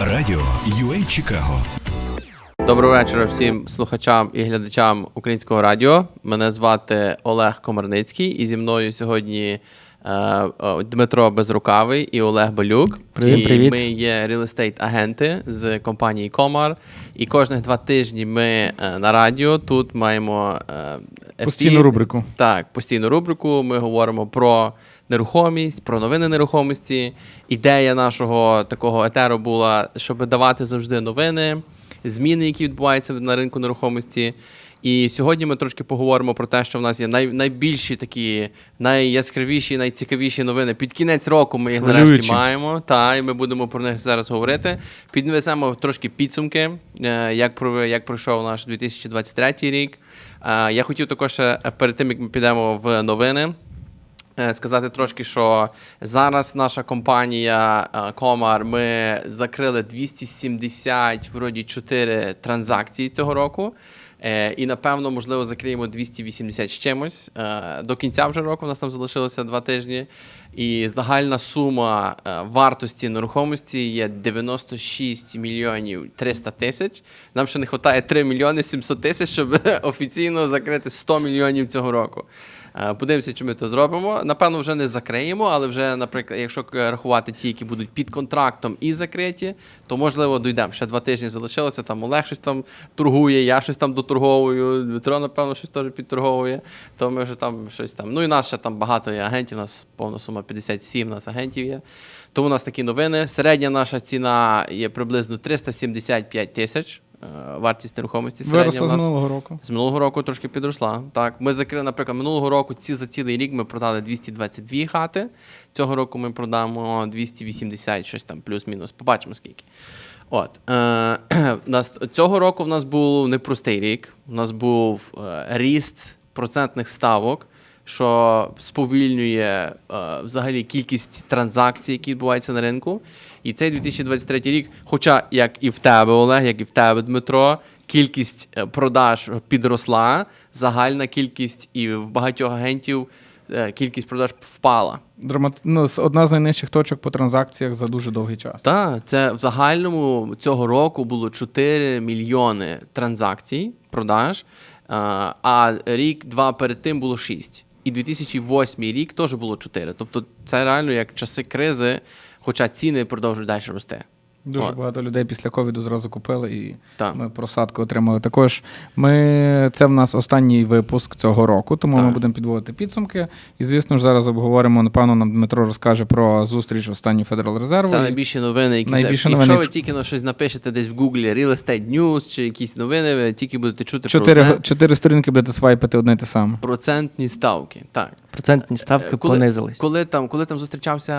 Радіо UA Чикаго. Доброго вечора всім слухачам і глядачам українського радіо. Мене звати Олег Комарницький, і зі мною сьогодні е, Дмитро Безрукавий і Олег Балюк. Привіт, і привіт. Ми є реал-естейт-агенти з компанії Комар. І кожних два тижні ми е, на радіо тут маємо е, ефір. Постійну рубрику. Так, постійну рубрику. Ми говоримо про нерухомість, про новини нерухомості. Ідея нашого такого етеру була, щоб давати завжди новини, зміни, які відбуваються на ринку нерухомості. І сьогодні ми трошки поговоримо про те, що в нас є най, найбільші такі, найяскравіші, найцікавіші новини. Під кінець року ми їх нарешті маємо. Та і ми будемо про них зараз говорити. Піднесемо трошки підсумки, е, як про як пройшов наш 2023 рік. Е, Я хотів також е, перед тим як ми підемо в новини. Е, Сказати трошки, що зараз наша компанія е, Комар ми закрили 270 вроді 4 транзакції цього року. Е, І напевно, можливо, закриємо 280 з чимось. До кінця вже року у нас там залишилося два тижні. І загальна сума вартості нерухомості є 96 мільйонів 300 тисяч. Нам ще не вистачає 3 мільйони 700 тисяч, щоб офіційно закрити 100 мільйонів цього року. Е, Подивимося, чи ми то зробимо. Напевно, вже не закриємо, але вже, наприклад, якщо рахувати ті, які будуть під контрактом і закриті, то можливо дійдемо. Ще два тижні залишилося. Там Олег щось там торгує, я щось там доторговую, Дмитро, напевно, щось теж підторговує. То ми вже там щось там. Ну і нас ще там багато є агентів. У нас повна сума 57 у нас агентів є. Тому у нас такі новини. Середня наша ціна є приблизно 375 тисяч. Е, Вартість нерухомості середня Виросла у з минулого року. З минулого року трошки підросла. Так, ми закрили, наприклад, минулого року ці за цілий рік ми продали 222 хати. Цього року ми продамо 280, щось там, плюс-мінус. Побачимо скільки. От е, нас цього року в нас був непростий рік. У нас був е, ріст процентних ставок, що сповільнює е, взагалі кількість транзакцій, які відбуваються на ринку. І цей 2023 рік, хоча як і в тебе, Олег, як і в тебе, Дмитро, кількість е, продаж підросла, загальна кількість і в багатьох агентів е, кількість продаж впала. Драмат... Ну, одна з найнижчих точок по транзакціях за дуже довгий час. Так, це в загальному цього року було 4 мільйони транзакцій, продаж, е, а рік-два перед тим було 6. І 2008 рік теж було 4. Тобто це реально як часи кризи, хоча ціни продовжують далі рости. Дуже От. багато людей після ковіду зразу купили і Так. ми просадку отримали. Також ми це в нас останній випуск цього року, тому ми будемо підводити підсумки. І звісно ж зараз обговоримо. Напевно, нам Дмитро розкаже про зустріч останню Федерал Резерву. Це найбільші новини, які Найбільші Якщо ви тільки на щось напишете десь в Гуглі Real Estate News чи якісь новини, ви тільки будете чути Чотири, про чотири сторінки будете свайпати одне те саме. процентні ставки. Так. Процентні ставки Е, коли, понизились. Коли там, коли там зустрічався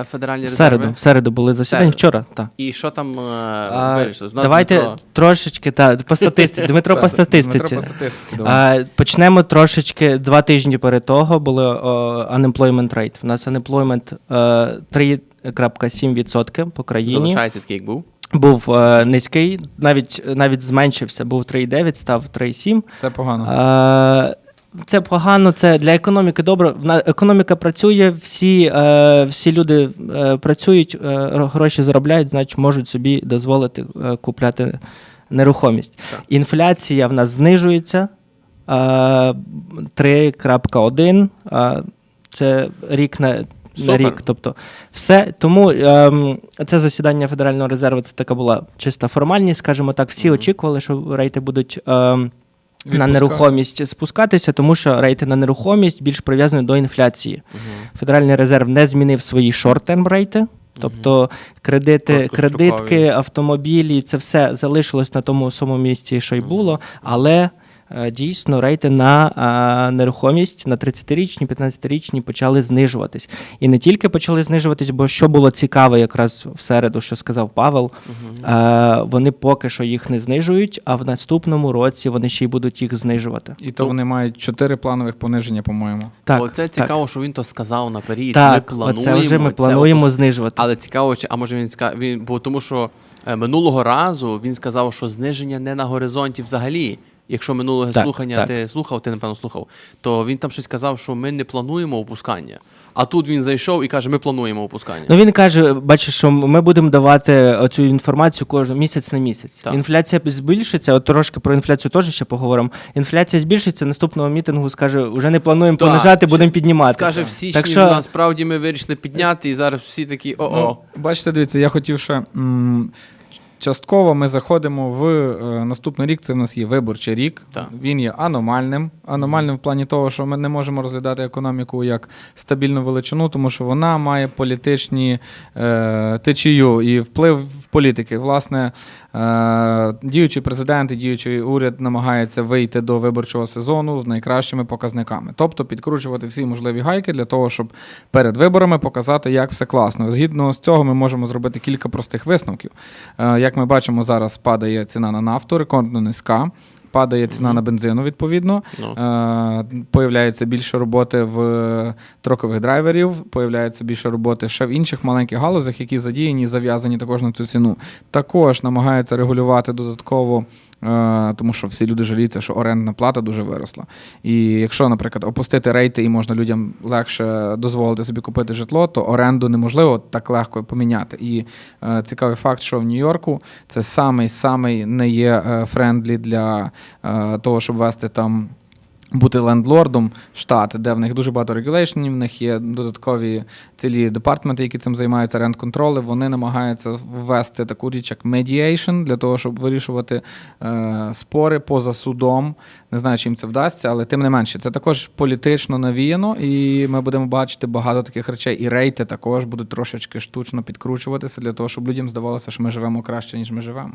е, Федеральні резерви? середу, в середу були засідання, вчора. Так. І що там е, вирішили? Давайте Дмитро- трошечки та, по статистиці. Дмитро по статистиці. Дмитро по статистиці. А, почнемо трошечки. Два тижні перед того були о, unemployment rate. У нас unemployment е, 3,7% по країні. залишається такий, як був. Був е, низький, навіть навіть зменшився. Був 3,9, став 3,7. Це погано. Е, Це погано, це для економіки добре. Економіка працює, всі, е, всі люди е, працюють, е, гроші заробляють, значить можуть собі дозволити е, купляти нерухомість. Так. Інфляція в нас знижується е, 3.1. е, Це рік на. На рік, тобто все. Тому ем, це засідання Федерального резерву це така була чиста формальність, скажімо так. Всі Мгм. очікували, що рейти будуть ем, на нерухомість спускатися, тому що рейти на нерухомість більш прив'язані до інфляції. Федеральний резерв не змінив свої шорт-терм рейти. Тобто кредити, кредитки, автомобілі, це все залишилось на тому самому місці, що й було, але дійсно рейти на е, нерухомість на 30-річні, 15-річні почали знижуватись. І не тільки почали знижуватись, бо що було цікаве якраз в середу, що сказав Павел, е, вони поки що їх не знижують, а в наступному році вони ще й будуть їх знижувати. І то вони мають чотири планових пониження, по-моєму. Так, Оце так. цікаво, що він то сказав наперед. Так, ми плануємо. оце вже ми плануємо от- знижувати. Але цікаво, чи а може він ска він, бо тому що е, минулого разу він сказав, що зниження не на горизонті взагалі. Якщо минулого Так, слухання так. ти слухав, ти напевно слухав, то він там щось казав, що ми не плануємо опускання. А тут він зайшов і каже, ми плануємо опускання. Ну він каже, бачиш, що ми будемо давати цю інформацію кожен місяць на місяць. Так. Інфляція збільшиться. От трошки про інфляцію теж ще поговоримо. Інфляція збільшиться. Наступного мітингу скаже, вже не плануємо Так, понижати, будемо піднімати. Скаже, в січні Так що- насправді ми вирішили підняти, і зараз всі такі о-о. Ну, бачите, дивіться, я хотів ще. м, Частково ми заходимо в е, наступний рік. Це в нас є виборчий рік. Так. Він є аномальним. Аномальним в плані того, що ми не можемо розглядати економіку як стабільну величину, тому що вона має політичні е, течію і вплив політики. Власне, е, діючий президент і діючий уряд намагаються вийти до виборчого сезону з найкращими показниками, тобто підкручувати всі можливі гайки для того, щоб перед виборами показати, як все класно. Згідно з цього, ми можемо зробити кілька простих висновків. Е, Як ми бачимо, зараз падає ціна на нафту, рекордно низька. Падає ціна на бензину, відповідно. Ну. Е, Появляється більше роботи в трокових драйверів, появляється більше роботи ще в інших маленьких галузях, які задіяні зав'язані також на цю ціну. Також намагаються регулювати додатково, е, тому що всі люди жаліються, що орендна плата дуже виросла. І якщо, наприклад, опустити рейти і можна людям легше дозволити собі купити житло, то оренду неможливо так легко поміняти. І е, цікавий факт, що в Нью-Йорку це самий самий не є е, френдлі для того, щоб вести там. Бути лендлордом штат, де в них дуже багато регуляшнів, в них є додаткові цілі департаменти, які цим займаються рент-контроли. Вони намагаються ввести таку річ, як mediation, для того, щоб вирішувати е, спори поза судом. Не знаю, чим це вдасться, але тим не менше, це також політично навіяно, і ми будемо бачити багато таких речей. І рейти також будуть трошечки штучно підкручуватися для того, щоб людям здавалося, що ми живемо краще, ніж ми живемо.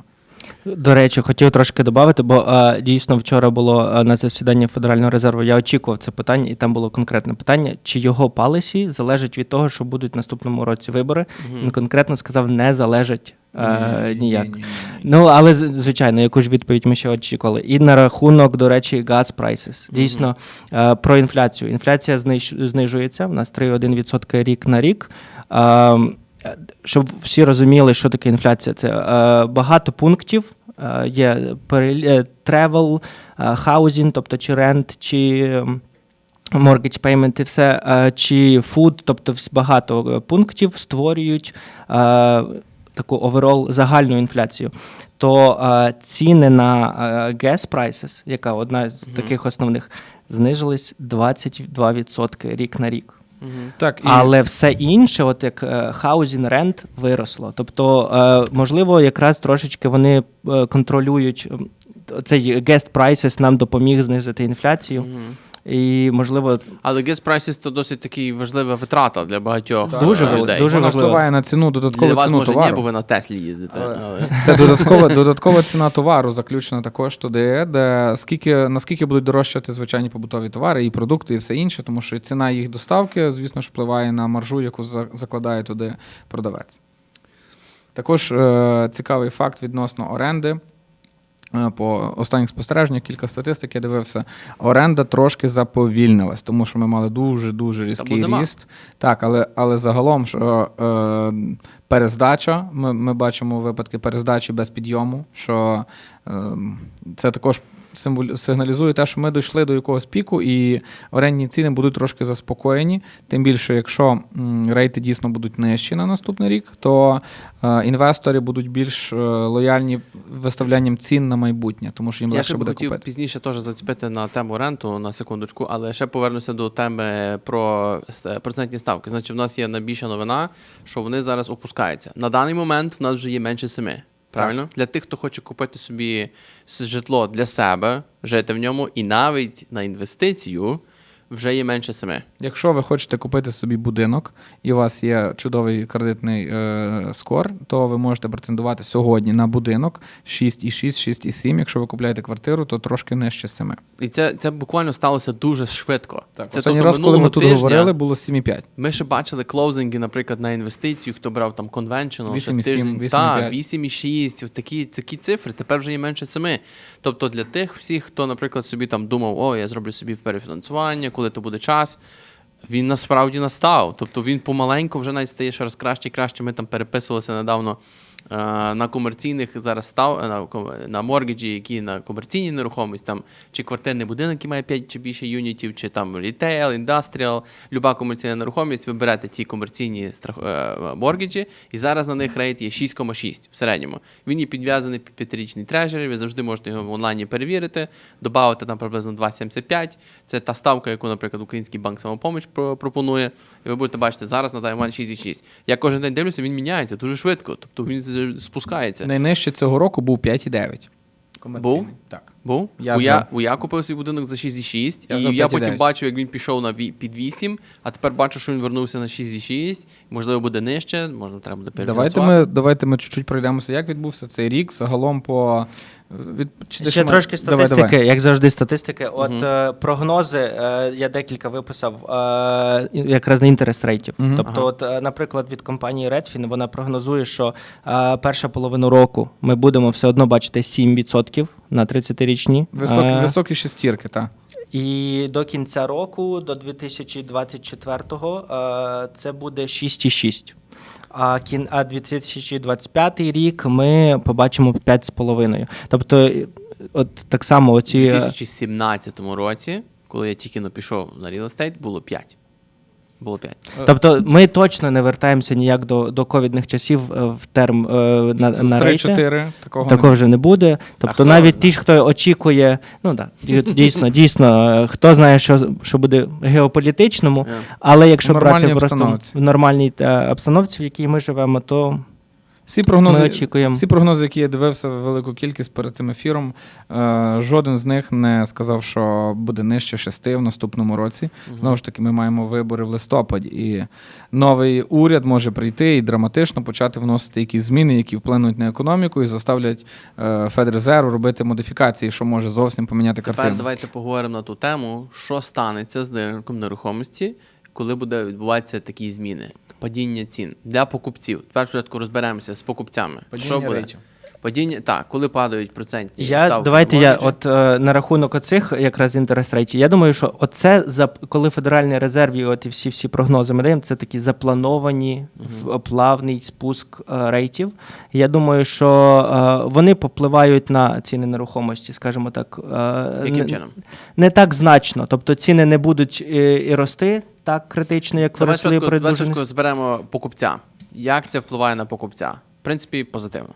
До речі, хотів трошки додати, бо е, дійсно вчора було е, на засіданні Федерального резерву. Я очікував це питання, і там було конкретне питання: чи його палисі залежить від того, що будуть в наступному році вибори. Він конкретно сказав, не залежить е, ніяк. Ну, але звичайно, яку ж відповідь ми ще очікували. І на рахунок, до речі, gas prices. Дійсно, е, про інфляцію. Інфляція зниж- знижується. У нас 3,1% рік на рік. Е, щоб всі розуміли, що таке інфляція, це е, багато пунктів. Е, є е, е, housing, тобто чи рент, чи mortgage payment, і все, е, чи food, тобто багато е, пунктів створюють е, таку overall загальну інфляцію. То е, ціни на е, gas prices, яка одна з таких основних, знизились 22% рік на рік. Так, і Але все інше, от як хаузін housing rent, виросло. Тобто, е, можливо, якраз трошечки вони е, контролюють цей guest prices нам допоміг знизити інфляцію. І можливо, Але gas prices – це досить такий важлива витрата для багатьох Дуже е, людей. дуже вона важливо. впливає на ціну, додаткову Для вас ціну може ні, бо ви на Теслі їздите. Але... Це додаткова, додаткова ціна товару заключена також туди, де скільки наскільки будуть дорожчати звичайні побутові товари і продукти, і все інше, тому що ціна їх доставки, звісно ж, впливає на маржу, яку за- закладає туди продавець. Також е, цікавий факт відносно оренди. Е, По останніх спостереженнях кілька статистик я дивився. Оренда трошки заповільнилась, тому що ми мали дуже дуже різкий ріст. Так, але, але загалом, що е, перездача, ми, ми бачимо випадки перездачі без підйому, що е, це також сигналізує те, що ми дійшли до якогось піку, і орендні ціни будуть трошки заспокоєні. Тим більше, якщо рейти дійсно будуть нижчі на наступний рік, то е, інвестори будуть більш е, лояльні виставлянням цін на майбутнє, тому що їм Я легше буде хотів купити. пізніше теж зацепити на тему ренту на секундочку, але ще повернуся до теми про с- процентні ставки. Значить, в нас є найбільша новина, що вони зараз опускаються. На даний момент в нас вже є менше семи. Правильно? Для тих, хто хоче купити собі житло для себе, жити в ньому, і навіть на інвестицію вже є менше семи. Якщо ви хочете купити собі будинок і у вас є чудовий кредитний е, скор, то ви можете претендувати сьогодні на будинок 6,6, 6,7. Якщо ви купляєте квартиру, то трошки нижче 7. І це, це буквально сталося дуже швидко. Так, Це Останній тобто раз, коли ми тут тижня говорили, було 7,5. Ми ще бачили клоузинги, наприклад, на інвестицію, хто брав там конвеншнл, ще 8,7, тиждень. 8,5. Так, 8,6, такі, такі цифри, тепер вже є менше 7. Тобто для тих всіх, хто, наприклад, собі там думав, о, я зроблю собі перефінансування, коли то буде час. Він насправді настав. Тобто він помаленьку вже навіть стає ще раз краще і краще. Ми там переписувалися недавно на комерційних зараз став на, на моргіджі, які на комерційній нерухомості, там чи квартирний будинок, який має 5 чи більше юнітів, чи там рітейл, індастріал, люба комерційна нерухомість, ви берете ті комерційні страх... е, моргіджі, і зараз на них рейт є 6,6 в середньому. Він є підв'язаний під п'ятирічний трежері, ви завжди можете його в онлайні перевірити, додати там приблизно 2,75. Це та ставка, яку, наприклад, Український банк самопоміч пропонує. І ви будете бачити зараз на момент 6,6. Я кожен день дивлюся, він міняється дуже швидко. Тобто він спускається. Найнижче цього року був 5,9. Комерційний. Був? Так. Був? Я бо, я, бо я купив свій будинок за 6,6, Я і взяв я потім 5,9. бачив, як він пішов на ві- під 8, а тепер бачу, що він вернувся на 6,6, можливо, буде нижче, можна треба буде Давайте перефінансувати. ми, давайте ми чуть-чуть пройдемося, як відбувся цей рік загалом по. Від... чи ти Ще трошки Давай, статистики, давай. як завжди, статистики. От е, прогнози, е, я декілька виписав е, якраз на інтерест рейтів. Мгм. Тобто, Ага. от, е, наприклад, від компанії Redfin вона прогнозує, що е, перша половину року ми будемо все одно бачити 7% на 30-річні. Високі, Е, високі шестірки, так. І до кінця року, до 2024-го, е, це буде 6,6. А кін, а 2025 рік ми побачимо 5,5. Тобто, е, от так само У оці. е, 2017 році, коли я тільки но пішов на real estate, було 5. Було 5. Тобто ми точно не вертаємося ніяк до, до ковідних часів е, в терм е, на, Це на в рейти. 3-4 такого, Такого не вже не буде. Тобто, навіть ті, хто очікує, ну так, дійсно, дійсно, е, хто знає, що, що буде геополітичному, Е. але якщо брати просто в нормальній е, обстановці, в якій ми живемо, то Всі прогнози, Ми очікуємо. всі прогнози, які я дивився велику кількість перед цим ефіром, е, жоден з них не сказав, що буде нижче шести в наступному році. Знову ж таки, ми маємо вибори в листопаді, і новий уряд може прийти і драматично почати вносити якісь зміни, які вплинуть на економіку і заставлять е, Федрезерв робити модифікації, що може зовсім поміняти Тепер картину. давайте поговоримо на ту тему, що станеться з ринком нерухомості, коли буде відбуватися такі зміни. Падіння цін для покупців. Тепер спочатку розберемося з покупцями. Падіння що буде? рейтів. Падіння, так, коли падають процентні Я ставки давайте я от е, на рахунок оцих якраз інтерес рейтів. Я думаю, що оце за коли Федеральний резерв і от і всі всі прогнози ми даємо, це такі заплановані в- плавний спуск е, рейтів. Я думаю, що е, вони попливають на ціни нерухомості, скажімо так. е, Яким не- чином? Не так значно. Тобто ціни не будуть е, і рости так критично, як виросли при зберемо покупця. Як це впливає на покупця? В принципі, позитивно.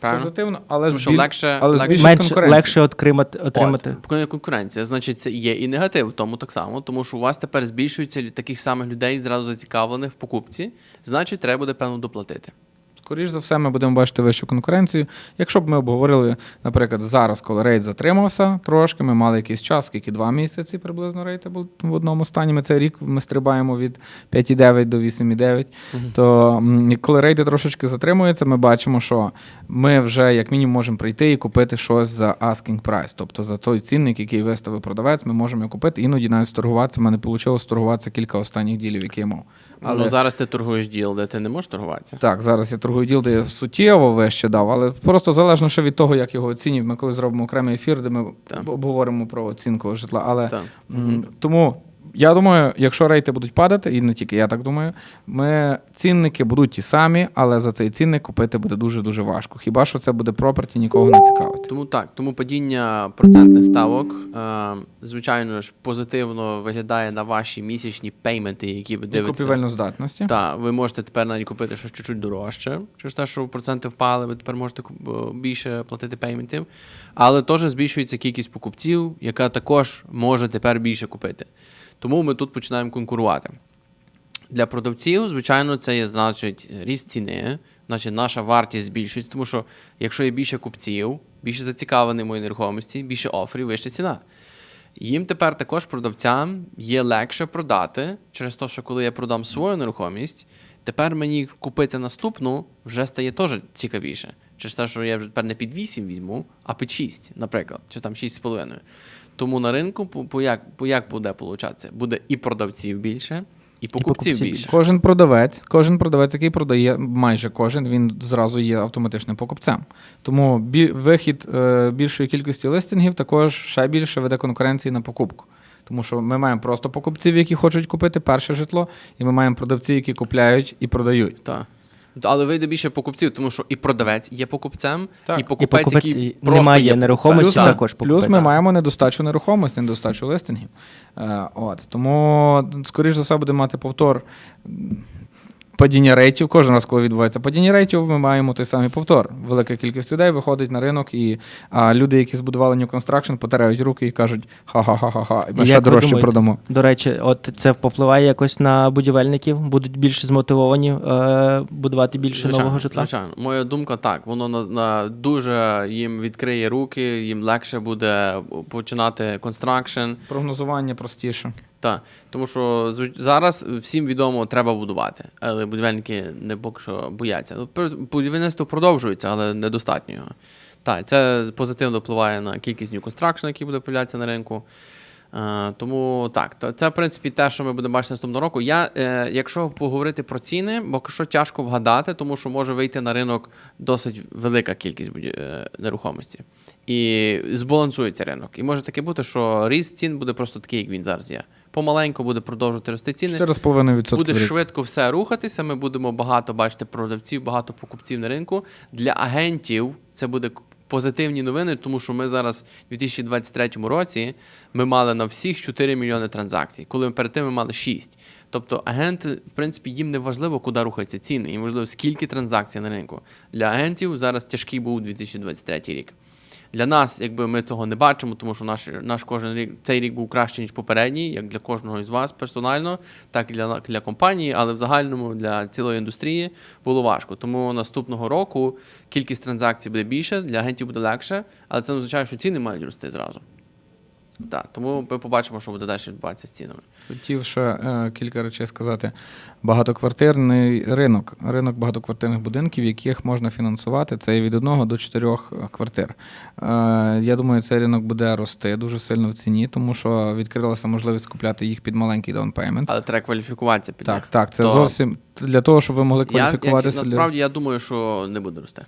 Правильно? Позитивно, але, Тому що збіль- легше- але легше- збільшить конкуренцію. легше отримати отримати. От, кон- конкуренція, значить, це є і негатив в тому так само, тому що у вас тепер збільшується лю- таких самих людей, зразу зацікавлених в покупці, значить, треба буде певно доплатити. Скоріше за все, ми будемо бачити вищу конкуренцію. Якщо б ми обговорили, наприклад, зараз, коли рейд затримався трошки, ми мали якийсь час, скільки два місяці приблизно рейти були в одному стані. Ми цей рік ми стрибаємо від 5,9 до 8,9. То м, і коли рейди трошечки затримуються, ми бачимо, що ми вже як мінімум можемо прийти і купити щось за asking price. Тобто за той цінник, який виставив продавець, ми можемо його купити. Іноді навіть сторгуватися. Мене вийшло сторгуватися кілька останніх ділів, які я мав. Але ну, зараз ти торгуєш діл, де ти не можеш торгуватися. Так, зараз я торгую діл, де я суттєво вище дав, але просто залежно ще від того, як його оцінюють. Ми коли зробимо окремий ефір, де ми Так. обговоримо про оцінку житла. Але Так. тому я думаю, якщо рейти будуть падати, і не тільки я так думаю, ми цінники будуть ті самі, але за цей цінник купити буде дуже дуже важко. Хіба що це буде проперті, нікого не цікавити. Тому так, тому падіння процентних ставок, е, звичайно ж, позитивно виглядає на ваші місячні пейменти, які ви дивитеся. купівельну здатності. Так, ви можете тепер навіть купити щось чуть-чуть дорожче. Через те, що проценти впали, ви тепер можете куп- більше платити пейментів. Але теж збільшується кількість покупців, яка також може тепер більше купити. Тому ми тут починаємо конкурувати. Для продавців, звичайно, це є значить ріст ціни, значить наша вартість збільшується, тому що якщо є більше купців, більше зацікавлених в нерухомості, більше оферів, вища ціна. Їм тепер також продавцям є легше продати через те, що коли я продам свою нерухомість, тепер мені купити наступну вже стає теж цікавіше. Через те, що я вже тепер не під 8 візьму, а під 6, наприклад, чи там 6,5. Тому на ринку по, по як, по як буде получатися? Буде і продавців більше, і покупців, покупців більше. Кожен продавець, кожен продавець, який продає, майже кожен, він зразу є автоматичним покупцем. Тому бі- вихід е, більшої кількості листингів також ще більше веде конкуренції на покупку. Тому що ми маємо просто покупців, які хочуть купити перше житло, і ми маємо продавців, які купляють і продають. Так. Але вийде більше покупців, тому що і продавець є покупцем, Так. і І покупець, покупець який і просто немає є нерухомості, Плюс, також покупець. плюс ми маємо недостачу нерухомості, недостачу листингів. Е, от. Тому, скоріш за все, буде мати повтор падіння рейтів. Кожен раз, коли відбувається падіння рейтів, ми маємо той самий повтор. Велика кількість людей виходить на ринок, і а, люди, які збудували New Construction, потирають руки і кажуть: ха-ха-ха-ха-ха, і ми ще дорожче думаєте? продамо. До речі, от це впливає якось на будівельників, будуть більш змотивовані е, будувати більше нового житла. Звичайно, моя думка так. Воно на, на дуже їм відкриє руки, їм легше буде починати констракшн. Прогнозування простіше. Так, тому що зараз всім відомо, треба будувати, але будівельники не поки що бояться. Ну, Будівництво продовжується, але недостатньо. Так, це позитивно впливає на кількість construction, які буде появлятися на ринку. Е, тому так, то це в принципі те, що ми будемо бачити наступного року. Я, е, якщо поговорити про ціни, поки що тяжко вгадати, тому що може вийти на ринок досить велика кількість е, нерухомості. І збалансується ринок. І може таке бути, що ріст цін буде просто такий, як він зараз є. Помаленьку буде продовжувати рости ціни. 4,5% Буде швидко все рухатися. Ми будемо багато бачити продавців, багато покупців на ринку. Для агентів це буде позитивні новини, тому що ми зараз у 2023 році ми мали на всіх 4 мільйони транзакцій, коли ми перед тим ми мали 6. Тобто агенти, в принципі, їм не важливо, куди рухаються ціни, їм важливо, скільки транзакцій на ринку. Для агентів зараз тяжкий був 2023 рік. Для нас, якби ми цього не бачимо, тому що наш, наш кожен рік цей рік був кращий, ніж попередній, як для кожного із вас персонально, так і для, для компанії, але в загальному для цілої індустрії було важко. Тому наступного року кількість транзакцій буде більше, для агентів буде легше, але це не означає, що ціни мають рости зразу. Так, тому ми побачимо, що буде далі відбуватися з цінами. Хотів ще е, кілька речей сказати. Багатоквартирний ринок, ринок багатоквартирних будинків, яких можна фінансувати, це від одного до чотирьох е, квартир. Е, я думаю, цей ринок буде рости дуже сильно в ціні, тому що відкрилася можливість купляти їх під маленький down Але треба кваліфікуватися під Так, них. так, це То зовсім для того, щоб ви могли Я, як, кваліфікуватися. для- насправді я думаю, що не буде рости.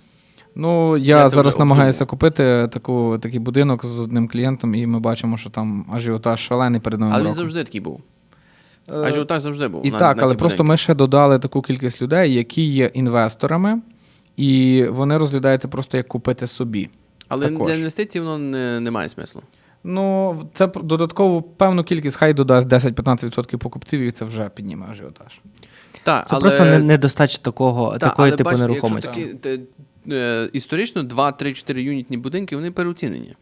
Ну, я, Я зараз намагаюся купити таку, такий будинок з одним клієнтом, і ми бачимо, що там ажіотаж шалений перед новим Але він завжди такий був. Е, Ажіотаж завжди був. І на- так, на але просто будинки. ми ще додали таку кількість людей, які є інвесторами, і вони розглядаються просто як купити собі. Але також. для інвестицій воно не, не має смислу. Ну, це додаткову певну кількість, хай додасть 10-15% покупців, і це вже підніме ажіотаж. Так, Це але... просто не- недостача такого, Та, такої але типу бачите, нерухомості. Якщо такі, історично 2, 3, 4 юнітні будинки вони переоцінені.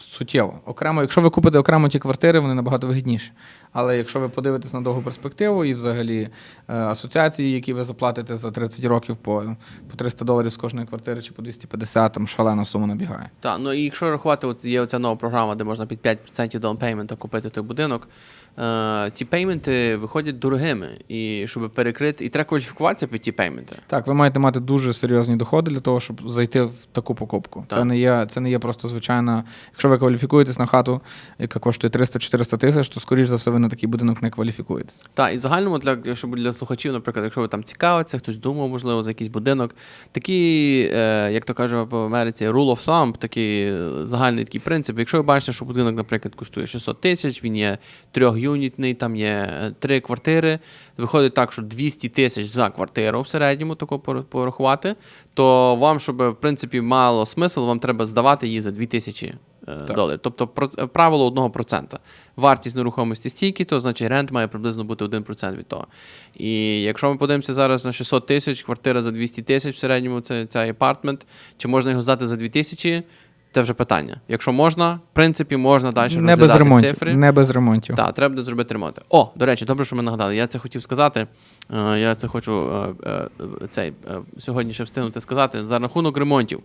Суттєво. Окремо, якщо ви купите окремо ті квартири, вони набагато вигідніші. Але якщо ви подивитесь на довгу перспективу і взагалі е, асоціації, які ви заплатите за 30 років по, по 300 доларів з кожної квартири чи по 250, там шалена сума набігає. Так, ну і якщо рахувати, от є оця нова програма, де можна під 5% down payment купити той будинок. Е, ті пейменти виходять дорогими. І щоб перекрити, і треба кваліфікуватися під ті пейменти. Так, ви маєте мати дуже серйозні доходи для того, щоб зайти в таку покупку. Це не є, це не є просто звичайна. Якщо ви кваліфікуєтесь на хату, яка коштує 300-400 тисяч, то скоріш за все ви на такий будинок не кваліфікуєтесь. Так, і в загальному для щоб для слухачів, наприклад, якщо ви там цікавиться, хтось думав, можливо, за якийсь будинок. Такий, е, як то кажуть в Америці, rule of thumb, такий е, загальний такий принцип. Якщо ви бачите, що будинок, наприклад, коштує 600 тисяч, він є трьохюнітний, там є е, три квартири. Виходить так, що 200 тисяч за квартиру в середньому тако порахувати, то вам, щоб в принципі мало смисл, вам треба здавати її за 2000 е, доларів. Тобто правило 1%. Вартість нерухомості стільки, то значить рент має приблизно бути 1% від того. І якщо ми подивимося зараз на 600 тисяч, квартира за 200 тисяч в середньому, це цей апартмент, чи можна його здати за 2000, це вже питання. Якщо можна, в принципі, можна далі Не без ремонтів. цифри. Не без ремонтів. Так, треба буде зробити ремонт. О, до речі, добре, що ми нагадали. Я це хотів сказати. Е, Я це хочу е, е, цей, сьогодні ще встигнути сказати. За рахунок ремонтів.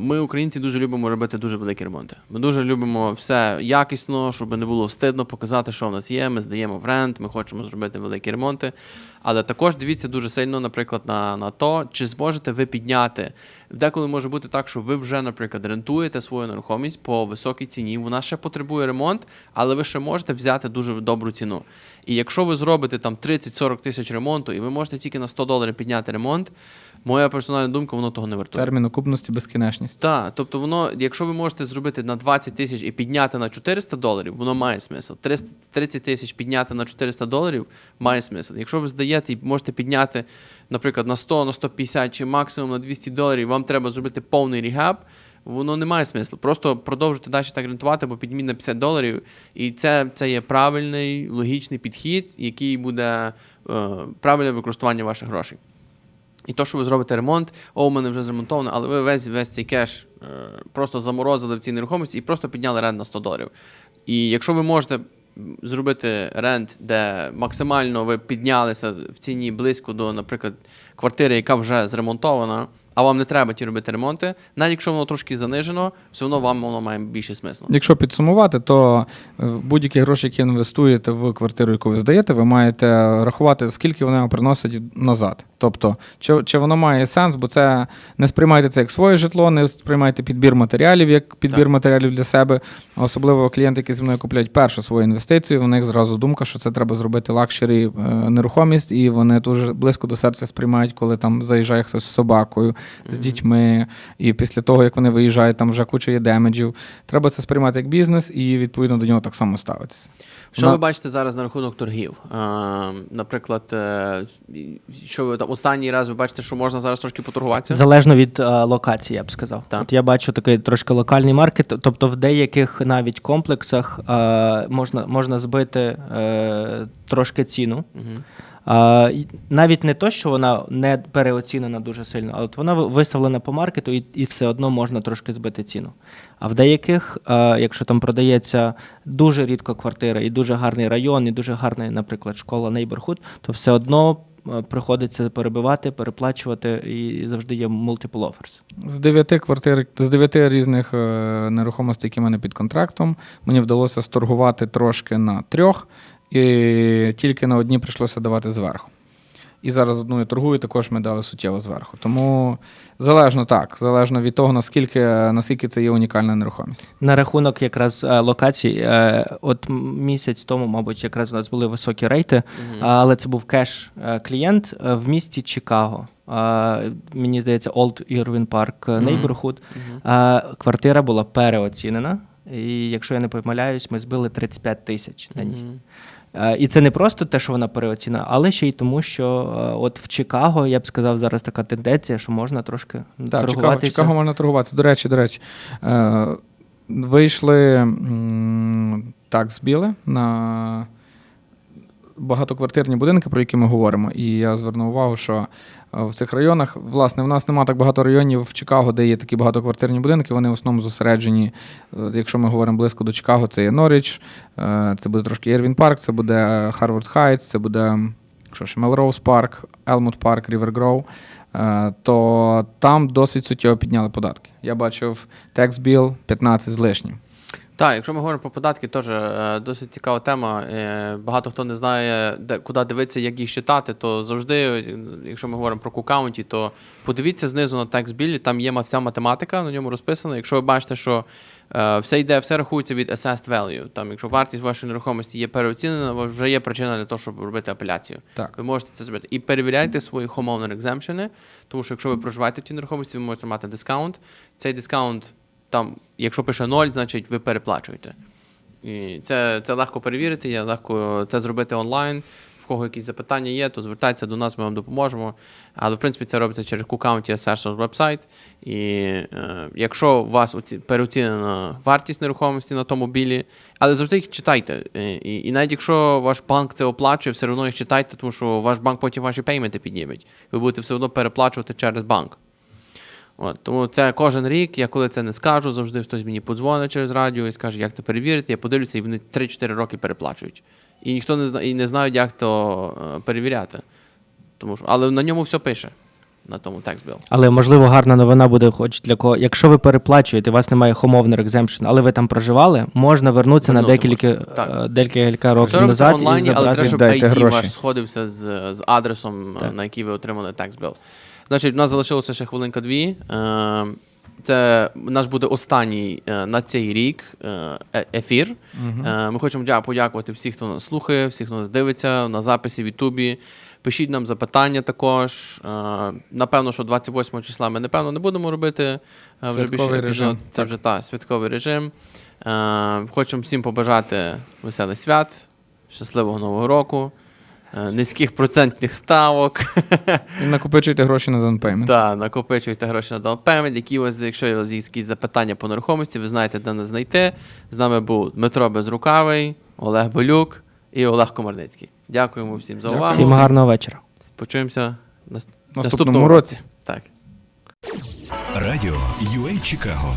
Ми, українці, дуже любимо робити дуже великі ремонти. Ми дуже любимо все якісно, щоб не було встидно показати, що в нас є. Ми здаємо в рент, ми хочемо зробити великі ремонти. Але також дивіться дуже сильно, наприклад, на, на то, чи зможете ви підняти. Деколи може бути так, що ви вже, наприклад, рентуєте свою нерухомість по високій ціні. Вона ще потребує ремонт, але ви ще можете взяти дуже добру ціну. І якщо ви зробите там 30-40 тисяч ремонту, і ви можете тільки на 100 доларів підняти ремонт, Моя персональна думка, воно того не вартує. Термін окупності безкінечність. Так, тобто воно, якщо ви можете зробити на 20 тисяч і підняти на 400 доларів, воно має смисл. 300 30 тисяч підняти на 400 доларів має смисл. Якщо ви здаєте і можете підняти, наприклад, на 100, на 150 чи максимум на 200 доларів, вам треба зробити повний регаб, воно не має смислу. Просто продовжуйте далі так рентувати, бо підмін на 50 доларів. І це, це є правильний, логічний підхід, який буде е, правильне використання ваших грошей. І то, що ви зробите ремонт, о, у мене вже зремонтовано, але ви весь, весь цей кеш е, просто заморозили в цій нерухомості і просто підняли рент на 100 доларів. І якщо ви можете зробити рент, де максимально ви піднялися в ціні близько до, наприклад, квартири, яка вже зремонтована, а вам не треба ті робити ремонти, навіть якщо воно трошки занижено, все одно вам воно має більше смислу. Якщо підсумувати, то е, будь-які гроші, які інвестуєте в квартиру, яку ви здаєте, ви маєте рахувати, скільки вони вам приносять назад. Тобто, чи, чи воно має сенс, бо це не сприймайте це як своє житло, не сприймайте підбір матеріалів як підбір Так. матеріалів для себе. Особливо клієнти, які зі мною купляють першу свою інвестицію, в них зразу думка, що це треба зробити лакшері е, нерухомість, і вони дуже близько до серця сприймають, коли там заїжджає хтось з собакою, з дітьми, і після того, як вони виїжджають, там вже куча є демеджів. Треба це сприймати як бізнес і відповідно до нього так само ставитися. Що На- ви бачите зараз на рахунок торгів? А, наприклад, е, що ви там останній раз ви бачите, що можна зараз трошки поторгуватися? Залежно від е, локації, я б сказав. Так. От я бачу такий трошки локальний маркет, тобто в деяких навіть комплексах е, можна, можна збити трошки ціну. Мгм. А, навіть не то, що вона не переоцінена дуже сильно, а от вона виставлена по маркету, і, і все одно можна трошки збити ціну. А в деяких, а, якщо там продається дуже рідко квартира, і дуже гарний район, і дуже гарна, наприклад, школа neighborhood, то все одно е, приходиться перебивати, переплачувати, і завжди є multiple offers. З дев'яти квартир, з дев'яти різних е, нерухомостей, які в мене під контрактом, мені вдалося сторгувати трошки на трьох, і тільки на одні прийшлося давати зверху. І зараз одною торгую, також ми дали суттєво зверху. Тому залежно так, залежно від того, наскільки, наскільки це є унікальна нерухомість. На рахунок якраз е, локацій, е, от місяць тому, мабуть, якраз у нас були високі рейти, але це був кеш е, клієнт в місті Чикаго. Мені здається, Old Irving Park Neighborhood. Е, Квартира була переоцінена. І якщо я не помиляюсь, ми збили 35 тисяч на ній. Мгм. Е, І це не просто те, що вона переоцінена, але ще й тому, що е, от в Чикаго, я б сказав, зараз така тенденція, що можна трошки Так, в Чикаго, в. Чикаго можна торгуватися. До речі, до речі, е, вийшли так збіли на багатоквартирні будинки, про які ми говоримо. І я звернув увагу, що в цих районах, власне, в нас немає так багато районів в Чикаго, де є такі багатоквартирні будинки. Вони в основному зосереджені. е, Якщо ми говоримо близько до Чикаго, це є Норріч, е, це буде трошки Єрвін Парк, це буде Харвард Хайтс, це буде що ж, Мелроуз Парк, Елмут Парк, Рівер Гроу. Е, то там досить суттєво підняли податки. Я бачив текс біл 15 з лишнім. Так, якщо ми говоримо про податки, теж е, досить цікава тема. Е, Багато хто не знає, де, куди дивитися, як їх читати, то завжди, е, якщо ми говоримо про кукаунті, то подивіться знизу на текст білі, там є вся математика, на ньому розписана. Якщо ви бачите, що все йде, все рахується від assessed value. Там, якщо вартість вашої нерухомості є переоцінена, вже є причина для того, щоб робити апеляцію. Так. Ви можете це зробити. І перевіряйте свої homeowner exemption, тому що якщо ви проживаєте в тій нерухомості, ви можете мати дискаунт. Цей дискаунт, там, якщо пише 0, значить ви переплачуєте. І це, це легко перевірити, є легко це зробити онлайн. В кого якісь запитання є, то звертайтеся до нас, ми вам допоможемо. Але в принципі це робиться через County Assessors вебсайт. І е, якщо у вас оці- переоцінена вартість нерухомості на тому білі, але завжди їх читайте. Е, І, і навіть якщо ваш банк це оплачує, все одно їх читайте, тому що ваш банк потім ваші пейменти підніметь. Ви будете все одно переплачувати через банк. От, тому це кожен рік, я коли це не скажу, завжди хтось мені подзвонить через радіо і скаже, як то перевірити. Я подивлюся, і вони 3-4 роки переплачують. І ніхто не знає, і не знають, як то е, перевіряти. Тому що, але на ньому все пише, на тому bill. Але можливо гарна новина буде, хоч для кого. Якщо ви переплачуєте, у вас немає homeowner exemption, але ви там проживали, можна вернутися на декілька, е, декілька років назад онлайні, і але забрати. треба, щоб ID ваш сходився з, з адресом, е, Так. на який ви отримали tax bill. Значить, у нас залишилося ще хвилинка дві. Е, Це наш буде останній е, на цей рік е, ефір. Ми хочемо подякувати всіх, хто нас слухає, всіх, хто нас дивиться на записі в Ютубі. Пишіть нам запитання також. Напевно, що 28 числа ми напевно не будемо робити вже більше режим. Це вже та святковий режим. Хочемо всім побажати веселих свят, щасливого нового року, низьких процентних ставок. І накопичуйте гроші на донпеймент. Та, накопичуйте гроші на down Які у вас, якщо у вас є якісь запитання по нерухомості, ви знаєте, де нас знайти. З нами був Дмитро Безрукавий, Олег Болюк і Олег Комарницький. Дякуємо всім за увагу. Всім гарного вечора. Почуємося в нас- наступному році. Так. Радіо UA Чикаго